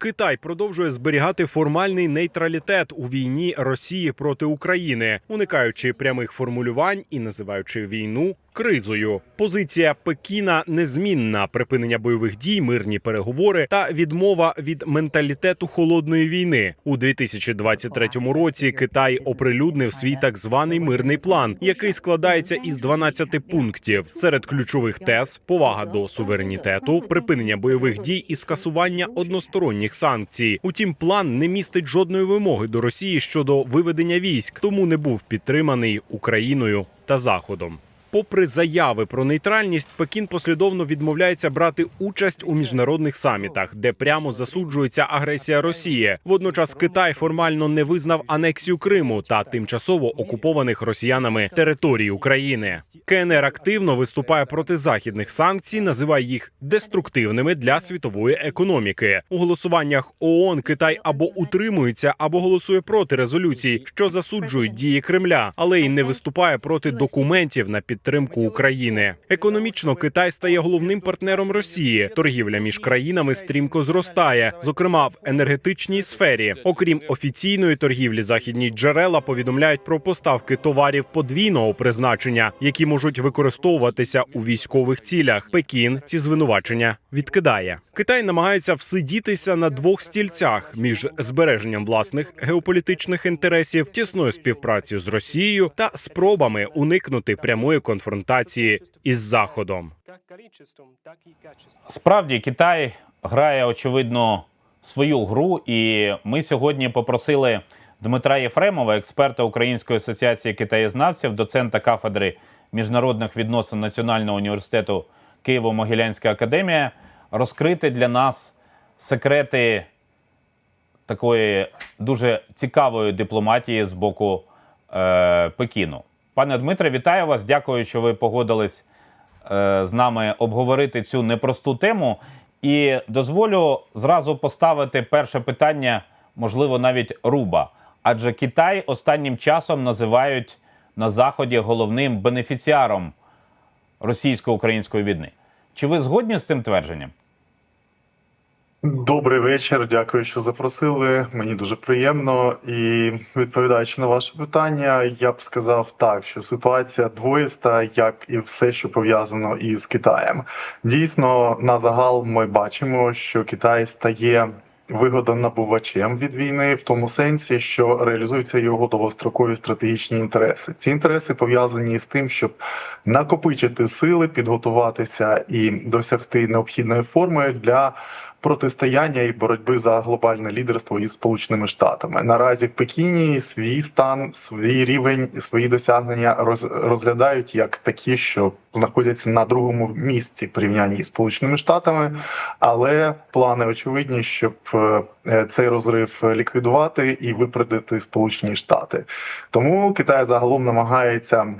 Китай продовжує зберігати формальний нейтралітет у війні Росії проти України, уникаючи прямих формулювань і називаючи війну кризою. Позиція Пекіна незмінна: припинення бойових дій, мирні переговори та відмова від менталітету холодної війни. У 2023 році Китай оприлюднив свій так званий мирний план, який складається із 12 пунктів. Серед ключових тез повага до суверенітету, припинення бойових дій і скасування односторонніх санкцій. Утім, план не містить жодної вимоги до Росії щодо виведення військ, тому не був підтриманий Україною та Заходом. Попри заяви про нейтральність, Пекін послідовно відмовляється брати участь у міжнародних самітах, де прямо засуджується агресія Росії. Водночас Китай формально не визнав анексію Криму та тимчасово окупованих росіянами територій України. КНР активно виступає проти західних санкцій, називає їх деструктивними для світової економіки. У голосуваннях ООН Китай або утримується, або голосує проти резолюцій, що засуджують дії Кремля, але й не виступає проти документів на підтримку України. Економічно Китай стає головним партнером Росії. Торгівля між країнами стрімко зростає, зокрема в енергетичній сфері. Окрім офіційної торгівлі, західні джерела повідомляють про поставки товарів подвійного призначення, які можуть використовуватися у військових цілях. Пекін ці звинувачення відкидає. Китай намагається всидітися на двох стільцях між збереженням власних геополітичних інтересів, тісною співпрацею з Росією та спробами уникнути прямої конфронтації із Заходом. Справді Китай грає очевидно свою гру, і ми сьогодні попросили Дмитра Єфремова, експерта Української асоціації китаєзнавців, доцента кафедри міжнародних відносин Національного університету Києво-Могилянська академія, розкрити для нас секрети такої дуже цікавої дипломатії з боку е, Пекіну. Пане Дмитре, вітаю вас. Дякую, що ви погодились е, з нами обговорити цю непросту тему. І дозволю зразу поставити перше питання, можливо, навіть руба. Адже Китай останнім часом називають на Заході головним бенефіціаром російсько-української війни. Чи ви згодні з цим твердженням? Добрий вечір, дякую, що запросили. Мені дуже приємно. І відповідаючи на ваше питання, я б сказав так, що ситуація двоїста, як і все, що пов'язано із Китаєм. Дійсно, на загал ми бачимо, що Китай стає вигодонабувачем від війни в тому сенсі, що реалізуються його довгострокові стратегічні інтереси. Ці інтереси пов'язані з тим, щоб накопичити сили, підготуватися і досягти необхідної форми для протистояння і боротьби за глобальне лідерство із Сполученими Штатами. Наразі в Пекіні свій стан, свій рівень, свої досягнення роз, розглядають як такі, що знаходяться на другому місці порівнянні із Сполученими Штатами, але плани очевидні, щоб е, цей розрив ліквідувати і випередити Сполучені Штати. Тому Китай загалом намагається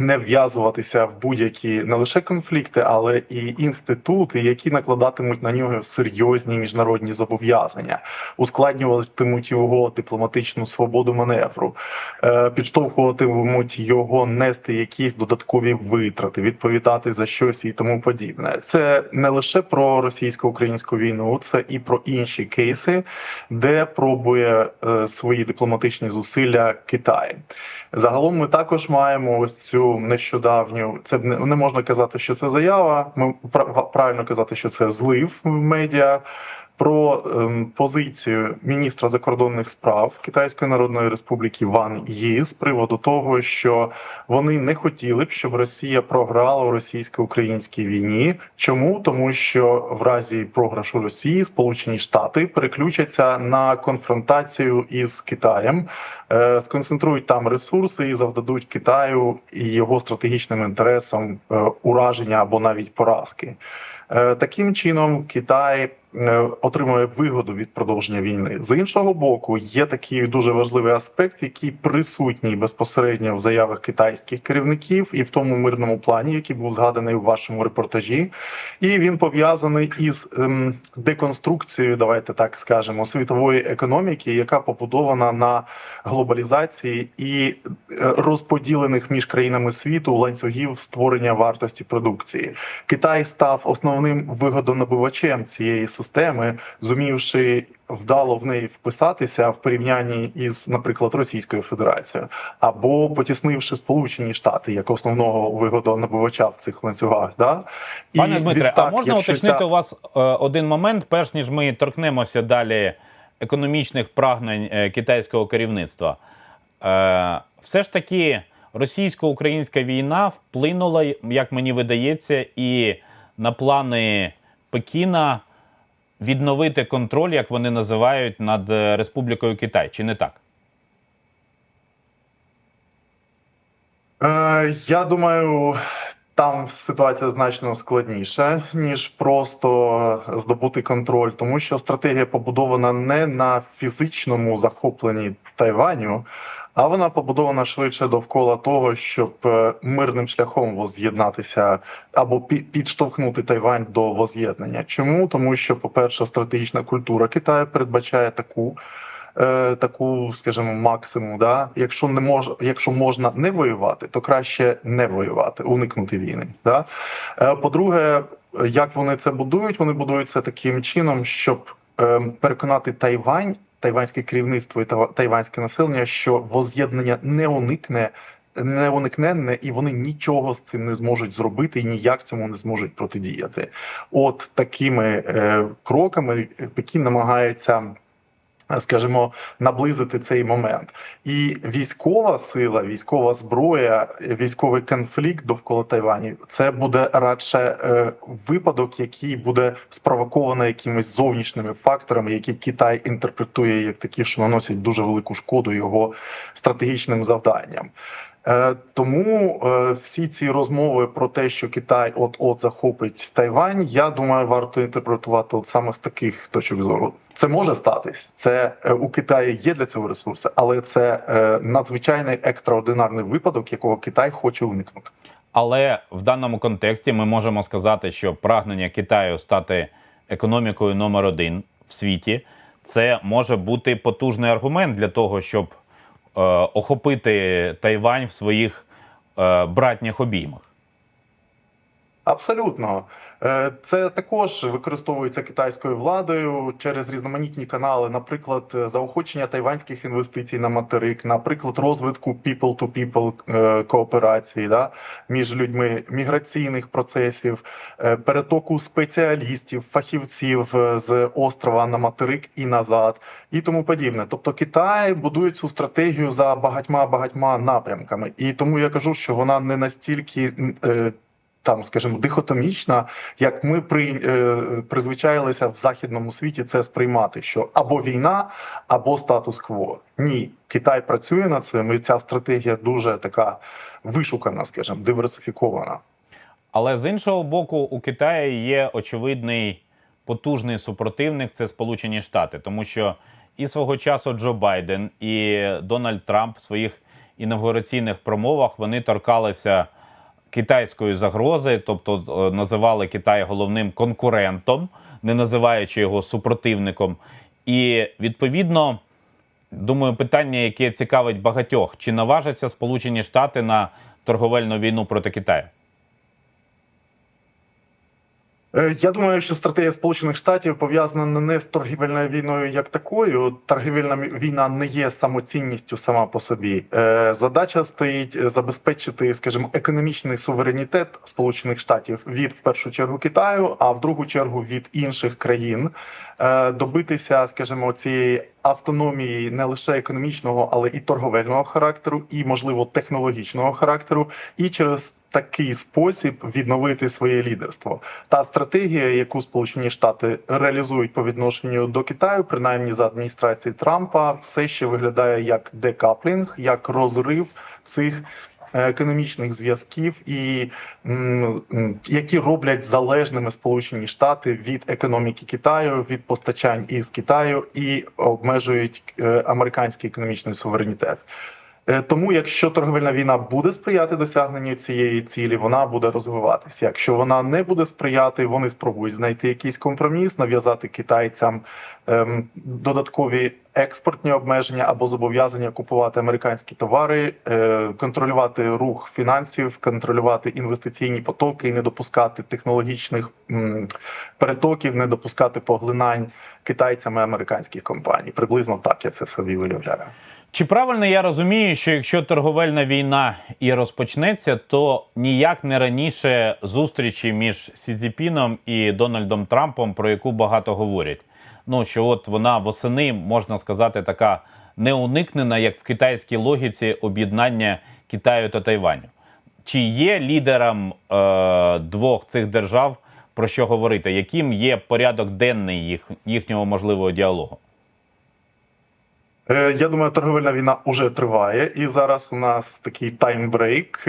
не в'язуватися в будь-які не лише конфлікти, але і інститути, які накладатимуть на нього серйозні міжнародні зобов'язання, ускладнюватимуть його дипломатичну свободу маневру, е, підштовхуватимуть його нести якісь додаткові витрати, відповідати за щось і тому подібне. Це не лише про російсько-українську війну, це і про інші кейси, де пробує е, свої дипломатичні зусилля Китай. Загалом ми також маємо ось цю нещодавню. Це не можна казати, що це заява. Ми пра- правильно казати, що це злив в медіа. Про ем, позицію міністра закордонних справ Китайської Народної Республіки Ван Ї з приводу того, що вони не хотіли б, щоб Росія програла у російсько-українській війні. Чому тому, що в разі програшу Росії Сполучені Штати переключаться на конфронтацію із Китаєм, е, сконцентрують там ресурси і завдадуть Китаю і його стратегічним інтересам е, ураження або навіть поразки. Е, Таким чином, Китай отримує вигоду від продовження війни. З іншого боку, є такий дуже важливий аспект, який присутній безпосередньо в заявах китайських керівників і в тому мирному плані, який був згаданий у вашому репортажі, і він пов'язаний із ем, деконструкцією, давайте так скажемо, світової економіки, яка побудована на глобалізації і е, розподілених між країнами світу ланцюгів створення вартості продукції. Китай став основним вигодонабувачем цієї системи, зумівши вдало в неї вписатися в порівнянні із, наприклад, Російською Федерацією, або потіснивши Сполучені Штати як основного вигодонабувача в цих ланцюгах. Да? І Пане Дмитре, а можна уточнити ця- у вас е, один момент, перш ніж ми торкнемося далі економічних прагнень е, китайського керівництва? Е, все ж таки, російсько-українська війна вплинула, як мені видається, і на плани Пекіна відновити контроль, як вони називають, над е, Республікою Китай, чи не так? Е, я думаю, там ситуація значно складніша, ніж просто здобути контроль, тому що стратегія побудована не на фізичному захопленні Тайваню, а вона побудована швидше довкола того, щоб е, мирним шляхом воз'єднатися або пі- підштовхнути Тайвань до воз'єднання. Чому? Тому що, по-перше, стратегічна культура Китаю передбачає таку е, таку, скажімо, максимум. Да? Якщо не мож, якщо можна не воювати, то краще не воювати, уникнути війни. Да? Е, по-друге, як вони це будують? Вони будують це таким чином, щоб е, переконати Тайвань, тайванське керівництво і тайванське населення, що воз'єднання не уникне. Не уникненне, і вони нічого з цим не зможуть зробити і ніяк цьому не зможуть протидіяти. От такими е, кроками Пекін намагається скажімо, наблизити цей момент. І військова сила, військова зброя, військовий конфлікт довкола Тайвані це буде радше е, випадок, який буде спровокований якимись зовнішніми факторами, які Китай інтерпретує як такі, що наносять дуже велику шкоду його стратегічним завданням. Е, Тому е, всі ці розмови про те, що Китай от-от захопить Тайвань, я думаю, варто інтерпретувати от саме з таких точок зору. Це може статись. Це е, у Китаї є для цього ресурси, але це надзвичайний екстраординарний випадок, якого Китай хоче уникнути. Але в даному контексті ми можемо сказати, що прагнення Китаю стати економікою номер один в світі це може бути потужний аргумент для того, щоб охопити Тайвань в своїх е, братніх обіймах. Абсолютно. Е, Це також використовується китайською владою через різноманітні канали, наприклад, е, заохочення тайванських інвестицій на материк, наприклад, розвитку people-to-people е, кооперації да, між людьми, міграційних процесів, перетоку спеціалістів, фахівців з острова на материк і назад, і тому подібне. Тобто Китай будує цю стратегію за багатьма багатьма напрямками, і тому я кажу, що вона не настільки. Там, скажімо, дихотомічна, як ми при, е, призвичаїлися в західному світі це сприймати, що або війна, або статус-кво. Ні, Китай працює над цим, і ця стратегія дуже така вишукана, скажімо, диверсифікована. Але з іншого боку, у Китаї є очевидний потужний супротивник це Сполучені Штати, тому що і свого часу Джо Байден, і Дональд Трамп в своїх інавгураційних промовах вони торкалися китайської загрози, тобто е, називали Китай головним конкурентом, не називаючи його супротивником. І відповідно, думаю, питання, яке цікавить багатьох, чи наважаться Сполучені Штати на торговельну війну проти Китаю? Е, Я думаю, що стратегія Сполучених Штатів пов'язана не з торгівельною війною як такою. Торгівельна війна не є самоцінністю сама по собі. Е, Задача стоїть е, забезпечити, скажімо, економічний суверенітет Сполучених Штатів від в першу чергу Китаю, а в другу чергу від інших країн. Добитися, скажімо, цієї автономії не лише економічного, але і торговельного характеру, і можливо технологічного характеру, і через такий спосіб відновити своє лідерство. Та стратегія, яку Сполучені Штати реалізують по відношенню до Китаю, принаймні за адміністрації Трампа, все ще виглядає як декаплінг, як розрив цих е, економічних зв'язків, і які роблять залежними Сполучені Штати від економіки Китаю, від постачань із Китаю і обмежують е, американський економічний суверенітет. Е, Тому, якщо торговельна війна буде сприяти досягненню цієї цілі, вона буде розвиватися. Якщо вона не буде сприяти, вони спробують знайти якийсь компроміс, нав'язати китайцям ем, додаткові експортні обмеження або зобов'язання купувати американські товари, е, контролювати рух фінансів, контролювати інвестиційні потоки, не допускати технологічних м, перетоків, не допускати поглинань китайцями американських компаній. Приблизно так я це собі виявляю. Чи правильно я розумію, що якщо торговельна війна і розпочнеться, то ніяк не раніше зустрічі між Сі Цзіпіном і Дональдом Трампом, про яку багато говорять? Ну що от вона восени можна сказати така неуникнена, як в китайській логіці об'єднання Китаю та Тайваню. Чи є лідерам е, двох цих держав про що говорити? Яким є порядок денний їх, їхнього можливого діалогу? Е, Я думаю, торговельна війна вже триває, і зараз у нас такий таймбрейк,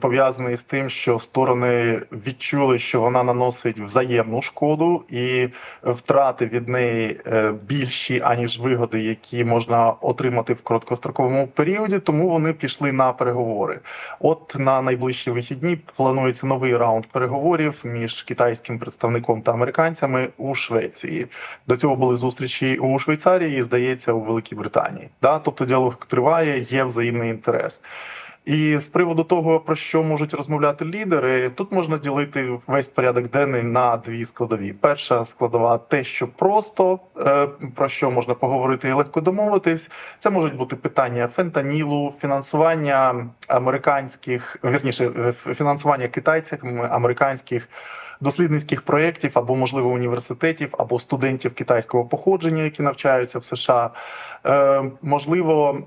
пов'язаний з тим, що сторони відчули, що вона наносить взаємну шкоду, і втрати від неї е, більші аніж вигоди, які можна отримати в короткостроковому періоді. Тому вони пішли на переговори. От на найближчі вихідні планується новий раунд переговорів між китайським представником та американцями у Швеції. До цього були зустрічі у Швейцарії, і здається, у Великій Британії. Да? Тобто діалог триває, є взаємний інтерес. І з приводу того, про що можуть розмовляти лідери, тут можна ділити весь порядок денний на дві складові. Перша складова те, що просто е, про що можна поговорити і легко домовитись. Це можуть бути питання фентанілу, фінансування американських, вірніше, е, фінансування китайцями американських дослідницьких проєктів або, можливо, університетів, або студентів китайського походження, які навчаються в США. Е, можливо,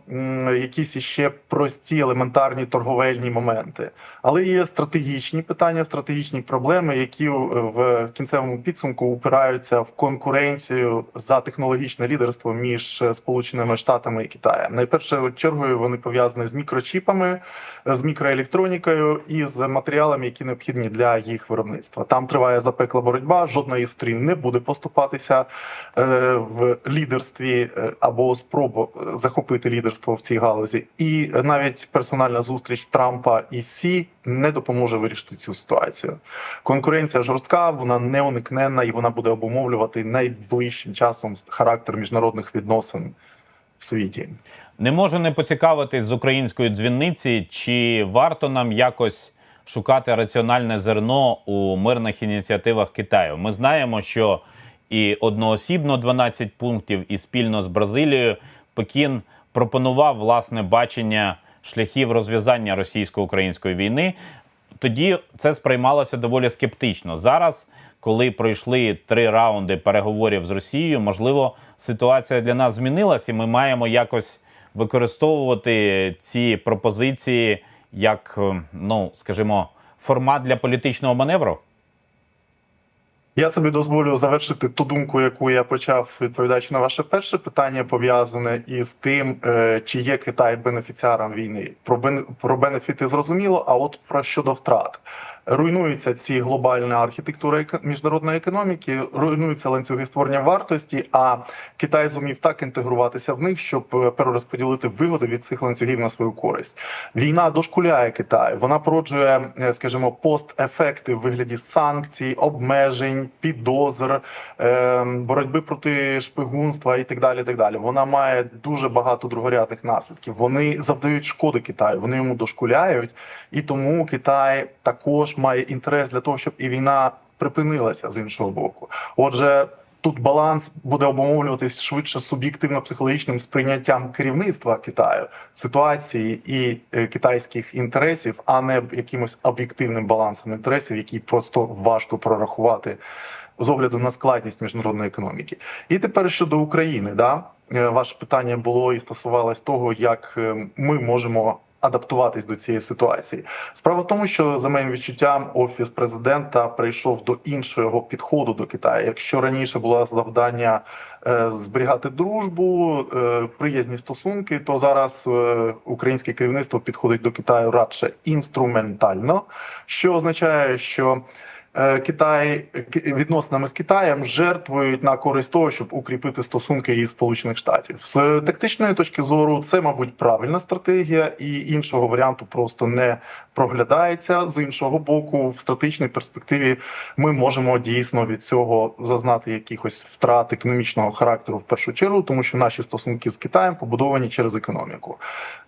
якісь іще прості елементарні торговельні моменти, але є стратегічні питання, стратегічні проблеми, які в кінцевому підсумку упираються в конкуренцію за технологічне лідерство між е, Сполученими Штатами і Китаєм. Найперше чергою вони пов'язані з мікрочіпами, з мікроелектронікою і з матеріалами, які необхідні для їх виробництва. Там триває запекла боротьба. Жодна із сторін не буде поступатися е, в лідерстві або спробу е, захопити лідерство в цій галузі. І навіть персональна зустріч Трампа і Сі не допоможе вирішити цю ситуацію. Конкуренція жорстка, вона неуникненна і вона буде обумовлювати найближчим часом характер міжнародних відносин в світі. Не можу не поцікавитись з української дзвінниці, чи варто нам якось шукати раціональне зерно у мирних ініціативах Китаю. Ми знаємо, що і одноосібно 12 пунктів, і спільно з Бразилією Пекін пропонував власне бачення шляхів розв'язання російсько-української війни. Тоді це сприймалося доволі скептично. Зараз, коли пройшли три раунди переговорів з Росією, можливо, ситуація для нас змінилась, і ми маємо якось використовувати ці пропозиції як, е, ну скажімо, формат для політичного маневру. Я собі дозволю завершити ту думку, яку я почав, відповідаючи на ваше перше питання, пов'язане із тим, е, чи є Китай бенефіціаром війни. Про бен про бенефіти зрозуміло. А от про щодо втрат. Руйнується ці глобальна архітектура міжнародної економіки, руйнуються ланцюги створення вартості. А Китай зумів так інтегруватися в них, щоб е, перерозподілити вигоди від цих ланцюгів на свою користь. Війна дошкуляє Китаю. Вона породжує, е, скажімо, постефекти в вигляді санкцій, обмежень, підозр, е, боротьби проти шпигунства і так далі. Так далі. Вона має дуже багато другорядних наслідків. Вони завдають шкоди Китаю, вони йому дошкуляють, і тому Китай також має інтерес для того, щоб і війна припинилася з іншого боку. Отже. Тут баланс буде обумовлюватись швидше суб'єктивно-психологічним сприйняттям керівництва Китаю ситуації і е, китайських інтересів, а не якимось об'єктивним балансом інтересів, який просто важко прорахувати з огляду на складність міжнародної економіки. І тепер щодо України, да Е, ваше питання було і стосувалось того, як е, ми можемо. Адаптуватись до цієї ситуації. Справа в тому, що за моїм відчуттям офіс президента прийшов до іншого підходу до Китаю. Якщо раніше було завдання е, зберігати дружбу, е, приязні стосунки, то зараз е, українське керівництво підходить до Китаю радше інструментально, що означає, що Китай Ки- відносинами з Китаєм жертвують на користь того, щоб укріпити стосунки із Сполучених Штатів. З тактичної точки зору, це, мабуть, правильна стратегія, і іншого варіанту просто не проглядається. З іншого боку, в стратегічній перспективі ми можемо дійсно від цього зазнати якихось втрат економічного характеру в першу чергу, тому що наші стосунки з Китаєм побудовані через економіку.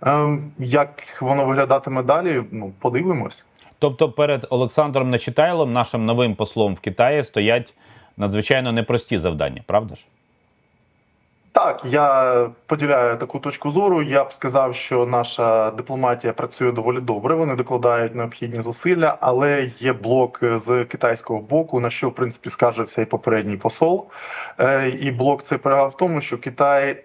Ем, як воно виглядатиме далі? Ну подивимось. Тобто перед Олександром Нечитайлом, нашим новим послом в Китаї, стоять надзвичайно непрості завдання, правда ж? Так, я поділяю таку точку зору. Я б сказав, що наша дипломатія працює доволі добре. Вони докладають необхідні зусилля, але є блок з китайського боку, на що в принципі скаржився і попередній посол. Е, І блок цей полягав в тому, що Китай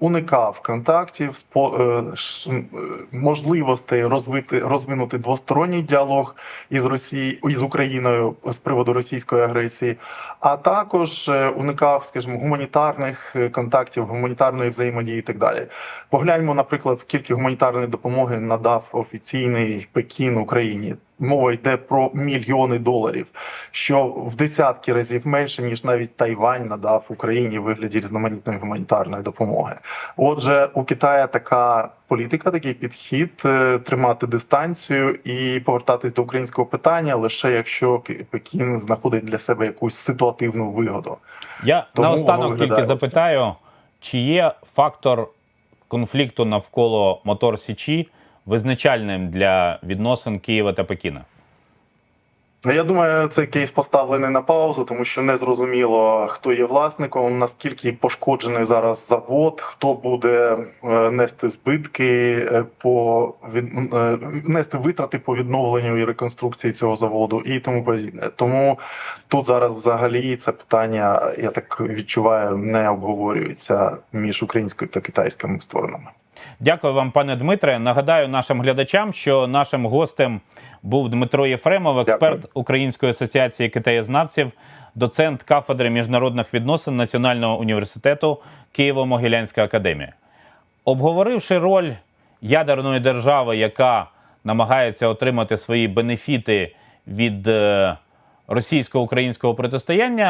уникав контактів, е, е, можливостей розвити розвинути двосторонній діалог із Росією із Україною з приводу російської агресії, а також уникав, скажімо, гуманітарних е, контактів, гуманітарної взаємодії і так далі. Погляньмо, наприклад, скільки гуманітарної допомоги надав офіційний Пекін Україні. Мова йде про мільйони доларів, що в десятки разів менше ніж навіть Тайвань надав Україні в вигляді різноманітної гуманітарної допомоги. Отже, у Китая така політика, такий підхід е, тримати дистанцію і повертатись до українського питання лише якщо Пекін знаходить для себе якусь ситуативну вигоду. Я Тому наостанок тільки запитаю, чи є фактор конфлікту навколо мотор Січі визначальним для відносин Києва та Пекіна? Я думаю, цей кейс поставлений на паузу, тому що не зрозуміло, хто є власником, наскільки пошкоджений зараз завод, хто буде е, нести збитки е, по від е, нести витрати по відновленню і реконструкції цього заводу і тому подібне. Тому тут зараз взагалі це питання, я так відчуваю, не обговорюється між українською та китайськими сторонами. Дякую вам, пане Дмитре. Нагадаю нашим глядачам, що нашим гостем був Дмитро Єфремов, експерт Дякую. Української асоціації китаєзнавців, доцент кафедри міжнародних відносин Національного університету Києво-Могилянська академія. Обговоривши роль ядерної держави, яка намагається отримати свої бенефіти від е, російсько-українського протистояння,